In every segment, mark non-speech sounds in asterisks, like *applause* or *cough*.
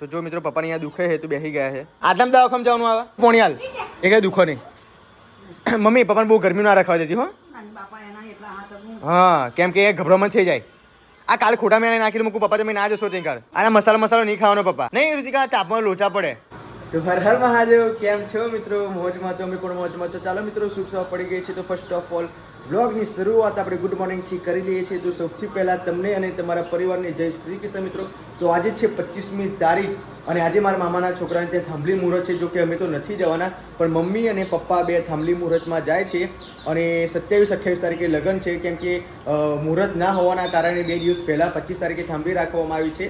તો જો મિત્રો, પપ્પાને અહીંયા દુખે છે, તો બેસી ગયા છે. આટલામાં ખમ જવાનું આવે? પોણિયાલ. એટલે દુખો નહીં. *coughs* મમ્મી, પપ્પાને બહુ ગરમી ના રાખવા દેતી હો. હા, કેમ કે એ ગભરામણ થઈ જાય. આ કાલે ખોટા મેળા નાખીને મૂકું પપ્પા તમે ના જશો તે કાલ. આના મસાલો મસાલો નહીં ખાવાનો પપ્પા. નહીં રુચિકા તાપમાં લોચા પડે. તો હર હર મહાદેવ, કેમ છો મિત્રો? મોજમાં તો અમે પણ મોજમાં તો ચાલો મિત્રો, શુભ પડી ગઈ છે, તો ફર્સ્ટ ઓફ ઓલ બ્લોગની શરૂઆત આપણે ગુડ મોર્નિંગથી કરી લઈએ છીએ. તો સૌથી પહેલાં તમને અને તમારા પરિવારને જય શ્રી કૃષ્ણ મિત્રો. તો આજે છે પચીસમી તારીખ અને આજે મારા મામાના છોકરાને ત્યાં થાંભલી મુહૂર્ત છે જો કે અમે તો નથી જવાના, પણ મમ્મી અને પપ્પા બે થાંભલી મુહૂર્તમાં જાય છે અને સત્યાવીસ, અઠ્યાવીસ તારીખે લગ્ન છે, કેમ કે મુહૂર્ત ના હોવાના કારણે બે દિવસ પહેલાં પચીસ તારીખે થાંભલી રાખવામાં આવી છે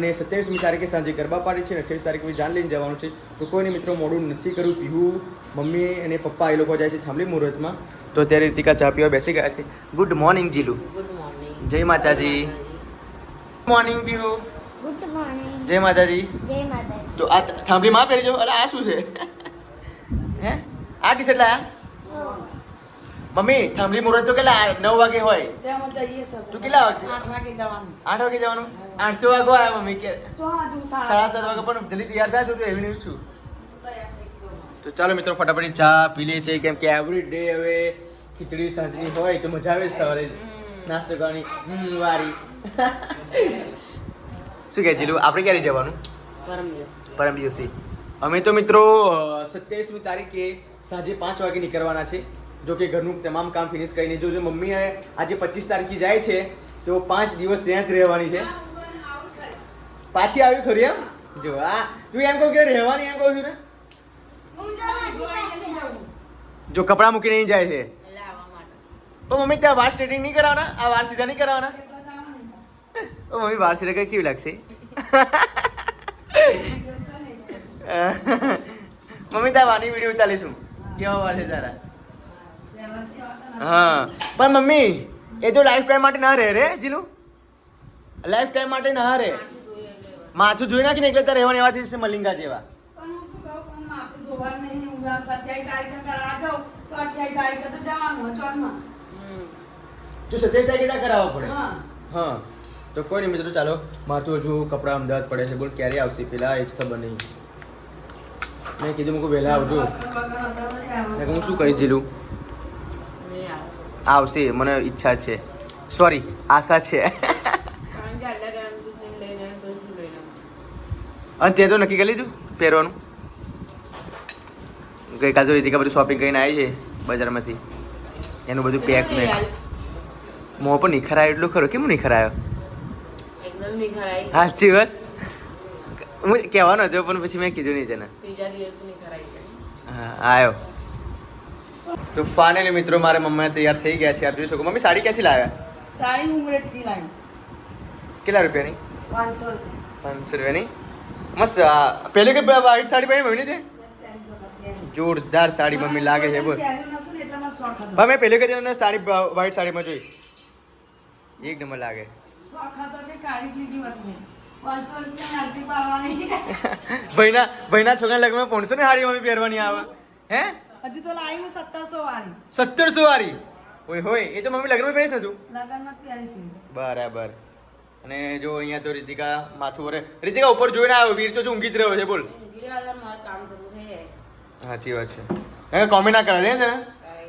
અને સત્યાવીસમી તારીખે સાંજે ગરબા પાડી છે અને અઠ્યાવીસ તારીખે જાન લઈને જવાનું છે. તો કોઈને મિત્રો મોડું નથી કર્યું પીવું મમ્મી અને પપ્પા એ લોકો જાય છે થાંભલી મુહૂર્તમાં. તો અત્યારે રીતિકા ચા પીવા બેસી ગયા છે. Good morning Jilu. Good morning જય માતાજી. મોર્નિંગ પીવું ગુડ મોર્નિંગ જય માતાજી. જય માતાજી. તો આ થાંભલી માં પહેરી એટલે આ શું છે? હે? આ ટી શર્ટ લાયા મમ્મી થાંભલી મુહૂર્ત તો કેટલા નવ વાગે હોય? તું કેટલા વાગે આઠ વાગે જવાનું. આઠ વાગે જવાનું? આઠ તો વાગો આવ્યા મમ્મી કે સાડા સાત. વાગે પણ જલ્દી તૈયાર થાય તો તું એવી નહીં છું. તો ચાલો મિત્રો ફટાફટ ચા પી લઈએ છીએ. કેમ કે એવરી ડે હવે ખીચડી સાંજની હોય તો મજા આવે સવારે નાસ્તો કરવાની. વારી. શું કહે જીલું? આપણે ક્યારે જવાનું? પરમ દિવસે. અમે તો મિત્રો સત્યાવીસમી તારીખે સાંજે પાંચ વાગે નીકળવાના છે. જો કે ઘરનું તમામ કામ ફિનિશ કરીને જો જો મમ્મી આજે પચીસ તારીખે જાય છે તો પાંચ દિવસ ત્યાં જ રહેવાની છે. પાછી આવી ખરી એમ? જો આ તું એમ કહું કે રહેવાની એમ કહું છું ને? જો કપડાં મૂકીને અહીં જાય છે. તો મમ્મી ત્યાં વાળ સ્ટ્રેટિંગ નહીં કરાવવાના? આ વાળ સીધા નહીં કરાવવાના? તો. મમ્મી વાળ સીધા કઈ કેવી લાગશે? મમ્મી ત્યાં વાની વીડિયો ઉતારીશું. કેવા વાળ છે તારા? હા. પણ મમ્મી એ તો લાઈફ ટાઈમ માટે ના રહે રે જીલું. લાઈફ ટાઈમ માટે ના રહે. માથું ધોઈ નાખીને એટલે તારે રહેવાની એવા છે મલિંગા જેવા. હું સત્યાવીસ તારીખે કરાવવા જાઉં તો અઠ્યાવીસ તારીખે તો જવાનું અઠવાડિયામાં. તું સત્યાવીસ તારીખે કરાવવા પડે? હા. હા. તો કોઈ નહીં મિત્રો ચાલો. મારું હજુ કપડાં અમદાવાદ પડે છે. બોલ ક્યારે આવશે? પેલા એ જ ખબર નહીં. મેં કીધું મૂકું વહેલા આવજો. હું શું કરી જીલું? આવશે મને ઈચ્છા છે. સોરી આશા છે? અને તે તો નક્કી કરી લીધું પહેરવાનું? ગઈકાલ તો રીતિકા બધું શોપિંગ કરીને આવી છે બજારમાંથી. એનું બધું પેક ને મોં પણ નિખરાયો એટલું ખરો? કેમ નિખરાયો સાચી બસ. હું કહેવાનો હતો પણ પછી મેં કીધું નહીં તને. હા આવ્યો. તો ફાઇનલી મિત્રો મારા મમ્મી તૈયાર થઈ ગયા છે. આપ જોઈ શકો. મમ્મી સાડી ક્યાંથી લાવ્યા? સાડી ઉમરેઠથી લાવી. કેટલા રૂપિયાની? પાંચસો રૂપિયા. પાંચસો રૂપિયાની? મસ્ત પહેલી કે વાઈટ સાડી પહેરી મમ્મીની તે? જોરદાર સાડી મમ્મી લાગે છે, બોલ. પણ મેં પહેલી વખત તને સાડી વ્હાઈટ સાડીમાં જોઈ. એક નંબર લાગે. *laughs* ભાઈના ભાઈના છોકરાના લગ્નમાં પાંચસો ને સાડી મમ્મી પહેરવાની આવે. હે? હજુ તો લાવી હું હોય, એ તો મમ્મી લગ્નમાં પહેરીશ ને બરાબર. અને જો અહીંયા તો રીતિકા માથું વરે રીતિકા ઉપર જોઈને આવ્યો, વીર તો ઊંઘી જ રહ્યો છે, બોલ. સાચી વાત છે. કોમેન્ટ ના કરે દે ને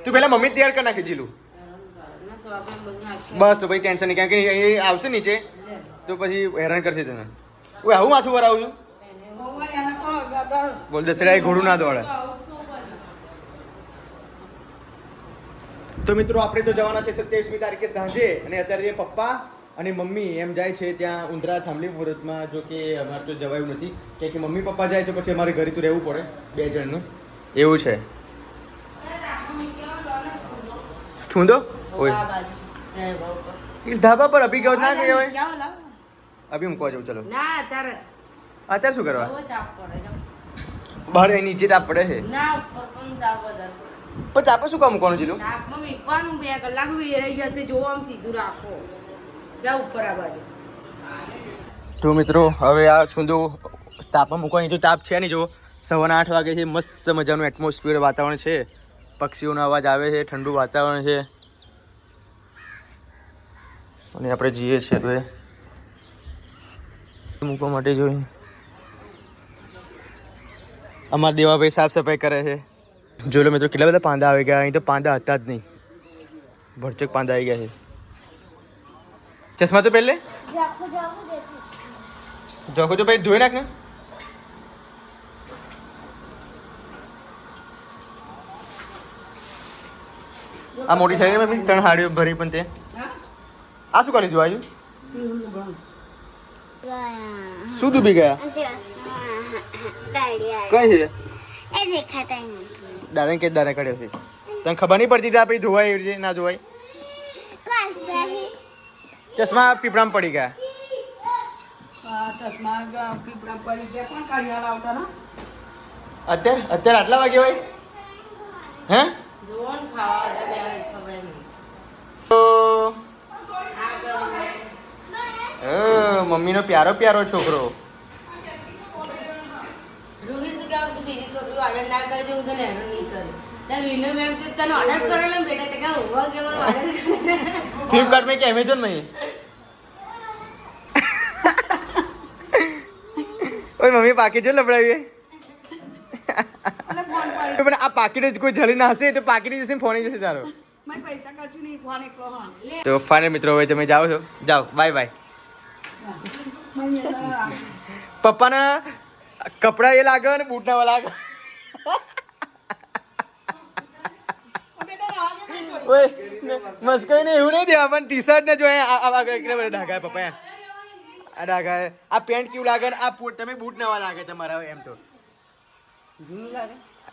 તું પહેલા મમ્મી તૈયાર કરી નાખી જીલું. બસ તો પછી ટેન્શન નહીં, કારણ કે એ આવશે નીચે. તો પછી હેરાન કરશે તને. ઓય, આવું માથું વરાવું છું? બોલ દસરા ઘોડું ના દોડે તો મિત્રો, આપણે તો જવાના છે સત્યાવીસમી તારીખે સાંજે, અને અત્યારે જે પપ્પા અને મમ્મી એમ જાય છે ત્યાં ઉંદરા થાંભલી મુહૂર્તમાં, જો કે અમારે તો જવાયું નથી. કે મમ્મી પપ્પા જાય તો પછી અમારે ઘરે તો રહેવું પડે, બે જણનું. એવું છે. છૂંદો ઓય. ધાબા પર અભી ગયો ના કહેવાય અભી મૂકવા જવું, ચલો. અત્યારે શું કરવા. બહાર એ નીચે તાપ પડે છે. પણ તાપ શું કામ મૂકવાનું જીલું મૂકવાનું બે કલાક વેરાઈ જશે જો આમ સીધું રાખો જા ઉપર આ બાજુ તો મિત્રો, હવે આ છૂંદું તાપમાં મૂકવાની તો તાપ છે નહીં જો સવારના આઠ વાગે છે મસ્ત મજાનું એટમોસ્ફિયર વાતાવરણ છે. પક્ષીઓનો અવાજ આવે છે ઠંડુ વાતાવરણ છે. અને આપણે જઈએ છીએ તો એ મૂકવા માટે જોઈએ અમારા દેવાભાઈ સાફ સફાઈ કરે છે. જોઈ લો મિત્રો કેટલા બધા પાંદા આવી ગયા. અહીં તો પાંદા હતા જ નહીં. ભરચક પાંદા આવી ગયા છે. ચશ્મા તો પહેલે? જોખો તો ભાઈ ધોઈ નાખ ને. આ મોટી સાઈઝ મેં ત્રણ હાડીઓ ભરી પણ તે. આ શું કરી દીધું આજુ? શું ડૂબી ગયા? કઈ છે? દાદા કે દાદા કર્યો છે. તને ખબર નહીં પડતી કે આપણે ધોવાય એવી રીતે ના ધોવાય ચશ્મા પીપળામાં પડી ગયા. અત્યારે અત્યારે આટલા વાગે હોય? હે? મમ્મીનો પ્યારો પ્યારો છોકરો રૂહી શું કહેવાય તું બીજી છોકરી ઓર્ડર ના કરજો હું તને હેરાન નહીં કરું ત્યારે વિનુ મેમ કે તને ઓર્ડર કરેલો ને બેટા તે કહે ઉભો કે મને ઓર્ડર ફ્લિપકાર્ટ में कि अमेजोन में ही ઓય મમ્મી પાકીટ જો લબડાવી એટલે ફોન પડી પણ આ પાકીટ જ કોઈ જલી ના હશે તો પાકીટ જશે ફોન જશે તારો. તો ફાઇનલ મિત્રો હવે તમે જાઓ છો. જાઓ બાય બાય. પપ્પાના કપડા એ લાગે અને બૂટ ના લાગે. ઓય મસ્કઈ ને એવું નહીં દેવા પણ ટી શર્ટ ને જોઈએ આ આ કેટલા બધા ડાઘા પપ્પા આ ઢાકા આ પેન્ટ કેવું લાગે ને? આ તમે બૂટ નવા લાગે તમારા એમ તો. લાગે.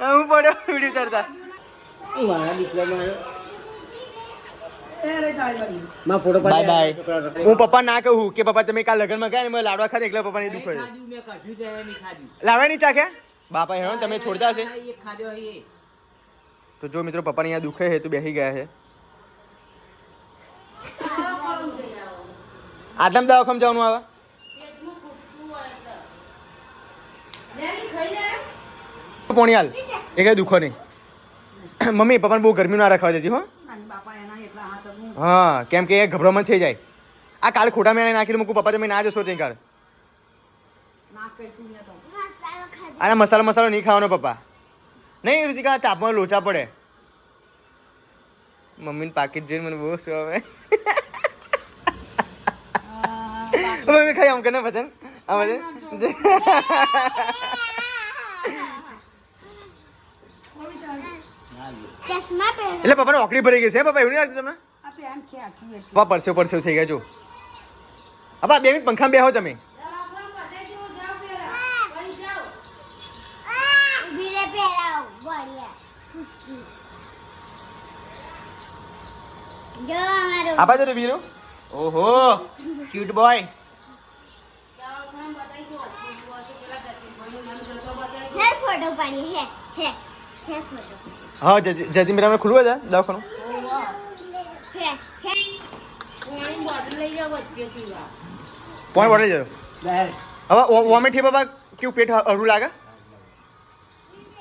હા, પડ્યો વીડિયો ચડતા મારા દીકરા તાળી બાય બાય હું પપ્પા ના કહું કે પપ્પા તમે કાલ લગ્નમાં ગયા ને મેં લાડવા ખાધા એકલા પપ્પાને દુખ પડ્યું. લાડવા નહીં ચાખે બાપા હેરો તમે છોડતા હશે? તો જો મિત્રો પપ્પાને અહીંયા દુખે છે તો બેસી ગયા છે. આટલા દવાખામાં જવાનું આવે પેટમાં ખૂટતું હોય તો લેલી ખાઈ લે પોણી હાલ કઈ દુખો નહીં. *clears throat* મમ્મી પપ્પાને બહુ ગરમી ના રાખવા દેતી હો. હા કેમ કે એ ગભરામણ થઈ જાય. આ કાલ ખોટા મેળા નાખીને મૂકું પપ્પા તમે ના જશો તે કાલ. ના કઈ તું ને તો. મસાલો મસાલો મસાલો નહીં ખાવાનો પપ્પા. નહીં ઋતિકા તાપમાં લોચા પડે. મમ્મીને પાકીટ જોઈને મને બહુ શું આવે. *laughs* મમ્મી ખાઈ આમ કરે વચન આ વચન ચશ્મા પહેર એટલે પપ્પાને ઓકડી ભરી ગઈ છે પપ્પા એવું નહીં લાગતું તમને? પપ્પા પરસેવ પરસેવ થઈ ગયા જો પપ્પા બે મિનિટ પંખામાં બેહો તમે. આપા જો વીરો ઓહો ક્યુટ બોય ફોટો પાડી હે હે હે ફોટો. હા જતી મેરા ખુલ્લું હતા દવાખાનું? પાણી બોટલ જજો હવે વોમિટથી પપ્પા કેવું પેટ હરું લાગે?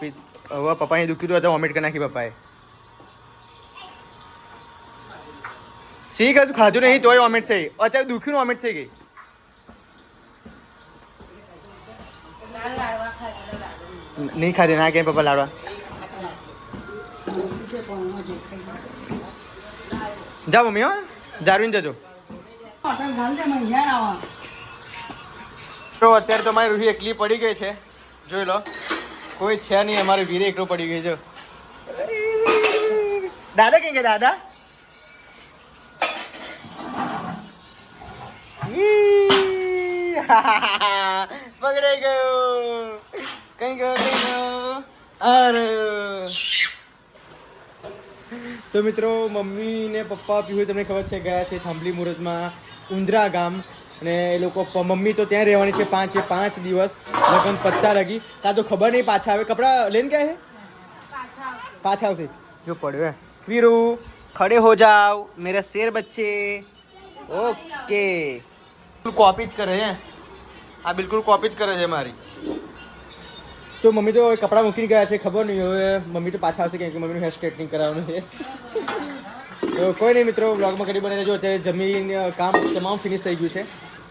હવે પપ્પાને દુખ્યું હતું વોમિટ કરી નાખી પપ્પાએ. સી કશું ખાધું નહીં તોય વોમિટ થઈ. અચાનક દુખ્યું વોમિટ થઈ ગઈ. નહીં ખાધી ના કે પપ્પા લાડવા. જાઓ મમ્મી હો. જારવીન જજો. તો અત્યારે તો મારી રૂહી એકલી પડી ગઈ છે. જોઈ લો. કોઈ છે નહીં અમારી વીરે એકલો પડી ગઈ છે. દાદા કેમ કે દાદા! પકડાઈ ગયો. કઈ ગયો કઈ ગયો. અરે. તો મિત્રો મમ્મી ને પપ્પા પીહુ તમને ખબર છે, ગયા છે થાંભલી મુહૂર્તમાં ઉંદરા ગામ. અને એ લોકો મમ્મી તો ત્યાં રહેવાની છે પાંચ પાંચ દિવસ. લગ્ન પત્તા લગી. ત્યાં તો ખબર નહીં પાછા આવે. કપડાં લઈને ગયા છે? પાછા આવશે. જો પડ્યો હે. વીરુ, ખડે હો જાઓ મેરા શેર બચ્ચે. ઓકે. કોપી જ કરે છે આ બિલકુલ કોપી જ કરે છે મારી. તો મમ્મી તો કપડાં મૂકીને ગયા છે, ખબર નહીં. હવે મમ્મી તો પાછા આવશે કેમ કે મમ્મીનું હેર સ્ટ્રેટનિંગ કરાવવાનું છે. તો કોઈ નહીં મિત્રો બ્લોગમાં કરી બને જો અત્યારે જમીન કામ તમામ ફિનિશ થઈ ગયું છે.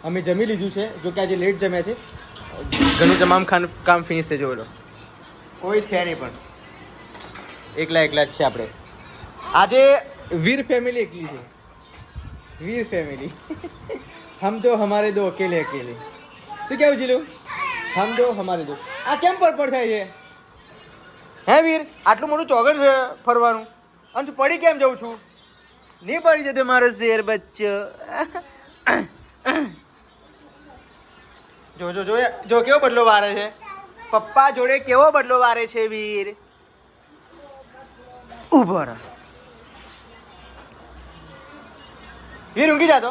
અમે જમી લીધું છે, જો કે આજે લેટ જમ્યા છે. ઘણું તમામ ખાન, કામ ફિનિશ થઈ જવું કોઈ છે નહીં પણ. એકલા એકલા જ છે આપણે. આજે વીર ફેમિલી એકલી છે. વીર ફેમિલી હમ તો હમારે દો, અકેલે અકેલે. શું કેવું જીલું? હમ દો હમારે દો. આ કેમ પરપડ થાય છે? હે વીર, આટલું મોટું ચોગડ છે ફરવાનું. અને તું પડી કેમ જાઉં છું? નહીં પડી જતો મારો શેર, બચ્ચો. જો જો જો કેવો બદલો વારે છે? પપ્પા જોડે કેવો બદલો વારે છે, વીર? ઊભો વીર, ઊંઘી જાતો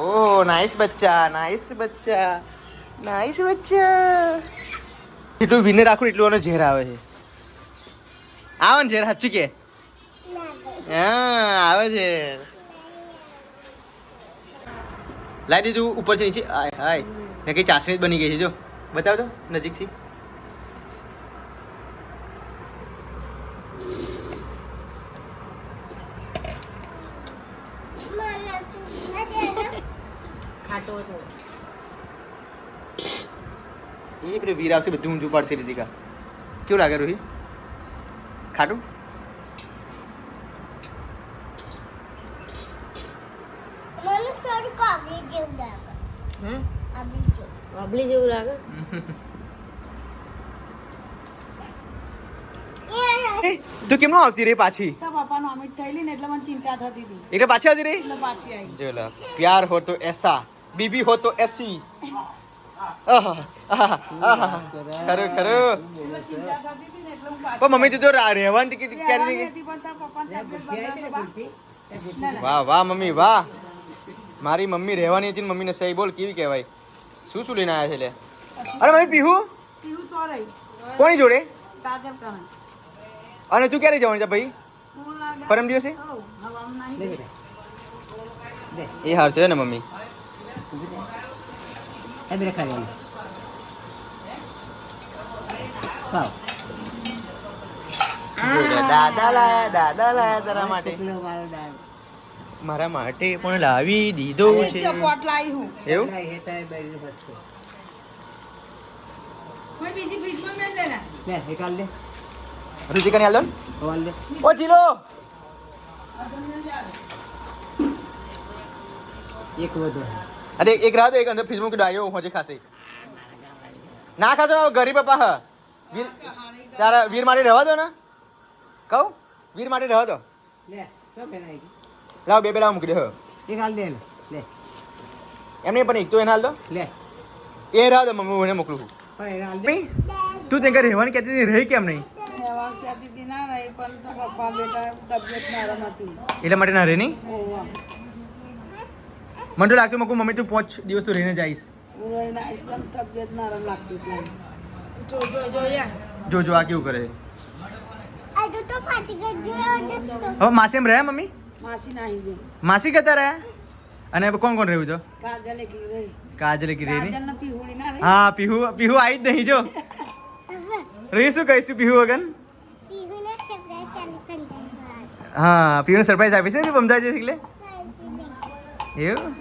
ઓહ નાઇસ બચ્ચા નાઇસ બચ્ચા નાઇસ બચ્ચા. જેટલું વિને રાખું એટલું એનો ઝેર આવે છે. આવે ને ઝેર, સાચું કે? હા, આવે છે. લાઈ દીધું ઉપર છે, નીચે. હાય હાય. ને કઈ ચાસણી જ બની ગઈ છે, જો. બતાવ તો, નજીકથી. ખાટો હતો. એ પેલું વીર આવશે બધું ઊંધું પાડશે રીતિકા કેવું લાગે રોહી ખાટું મને થોડું કોબી જેવું લાગે હા આબી જેવું વાબલી જેવું લાગે એ, તું કેમ નો આવતી રે પાછી તો પપ્પાનું અમિત થયેલી ને એટલે મને ચિંતા થતી હતી એટલે પાછી આવતી રે એટલે પાછી આવી જો લા પ્યાર હો તો એસા બીબી હો તો એસી આહા, આહા, આહા. ખરું ખરું. પણ મમ્મી તું તો રા- રહેવાની ટિકિટ ક્યારે. વાહ વાહ મમ્મી વાહ. મારી મમ્મી રહેવાની હતી ને મમ્મીને સહી બોલ કેવી કહેવાય? શું શું લઈને આવ્યા છે લે? અરે મમ્મી પીહુ? પીવું તો રહી. કોની જોડે? અને તું ક્યારે જવાની છે ભાઈ? પરમ દિવસે? એ હાર છે ને મમ્મી. જો દાદા લાયા દાદા લાયા તારા માટે. મારા માટે પણ લાવી દીધો છે. ચપોટ લાવી હું. એવું? કોઈ બીજી ફ્રીજમાં મેલ દે. ને હાલ દો ને. ઓ વધુ. અરે એક રાત એક અંદર ફિલ્મ મૂકી આવ્યો હોજે ખાસે ના ખાતો ગરીબ પપ્પા હ. વીર તારા વીર માટે રહેવા દો ને. કહું? વીર માટે રહેવા દો. લાવ બે બે લાવ મૂકી દે હ. એમને પણ એક તો એને હાલ દો. એ રહેવા દો મમ્મી હું એને મોકલું તું ત્યાં ઘરે રહેવાની કહેતી હતી રહી કેમ નહીં? રહેવા કહેતી હતી ના રહી પણ તો પપ્પા બેટા તબિયત નરમ હતી. એટલા માટે ના રહે નહીં? મને તો લાગતું મમ્મી તું પાંચ દિવસ તો રહીને જઈશ રહીને આવીશ પણ તબિયત નરમ લાગતી હતી. જો જો જો યાર જો જો આ કેવું કરે? આ તો તો ફાટી ગઈ જોયો જ તો. હવે માસી એમ રહ્યા મમ્મી? માસી નાહી ગઈ. માસી કહેતા રહ્યા? અને કોણ કોણ રહ્યું તો કાજલ એકલી રહી. કાજલ કી રહી. કાજલ ને પીહુડી ના રહી. હા પીહુ પીહુ આવી જ નહીં જો. રહી શું કહીશું પીહુ વગન પીહુને સરપ્રાઈઝ આલી પંદર હા પીહુ સરપ્રાઈઝ આપી છે ને સમજાય છે એટલે એવું?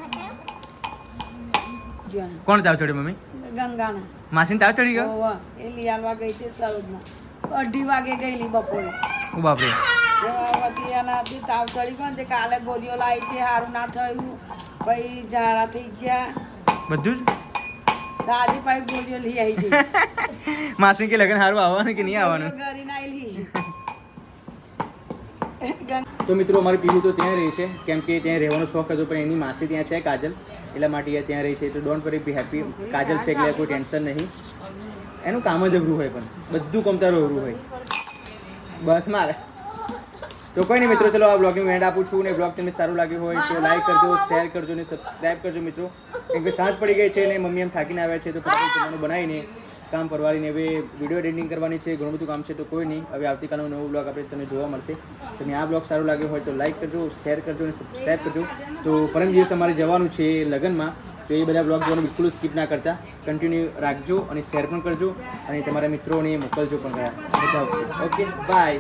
કોણ જાવ છોડે મમ્મી? ગંગાના. માસીને તાવ ચડી ગયો? એ લીયાલવા ગઈ હતી સરોજના અઢી વાગે ગયેલી બપોરે. ઓ બાપરે. એનાથી તાવ ચડી ગયો તે કાલે ગોળીઓ લાવી તે સારું ના થયું. પછી ઝાડા થઈ ગયા. બધું જ? દાદી પાછી ગોળીઓ લઈ આવી ગઈ *laughs* માસી કે લગન સારું આવવાનું કે નહીં આવવાનું? ઘરે ના આવેલી. *laughs* તો મિત્રો, અમારી પીવું તો ત્યાં રહી છે. કેમ કે ત્યાં રહેવાનો શોખ હતો, પણ એની માસી ત્યાં છે કાજલ. એટલા માટે એ ત્યાં રહી છે. તો ડોન્ટ વરી બી હેપી કાજલ છે એટલે કોઈ ટેન્શન નહીં. એનું કામ જ અઘરું હોય પણ. બધું કમતારું અઘરું હોય. બસ મારે. તો કોઈ નહીં મિત્રો, ચલો આ બ્લોગનું એન્ડ આપું છું ને બ્લોગ તમને સારું લાગ્યું હોય તો લાઈક કરજો શેર કરજો ને સબસ્ક્રાઈબ કરજો મિત્રો. કેમ કે સાંજ પડી ગઈ છે ને મમ્મી એમ થાકીને આવ્યા છે, તો બનાવીને કામ પરવારીને હવે વીડિયો એડિટિંગ કરવાની છે, ઘણું બધું કામ છે, તો કોઈ નહીં. હવે આવતીકાલનો નવો બ્લોગ આપણે તમને જોવા મળશે. તમે આ બ્લોગ સારું લાગ્યો હોય તો લાઈક કરજો શેર કરજો અને સબસ્ક્રાઈબ કરજો. તો પરમ દિવસ અમારે જવાનું છે લગ્નમાં, તો એ બધા બ્લોગ જોવાનું બિલકુલ સ્કીપ ના કરતા. કન્ટિન્યુ રાખજો અને શેર પણ કરજો અને તમારા મિત્રોને મોકલજો પણ ઓકે બાય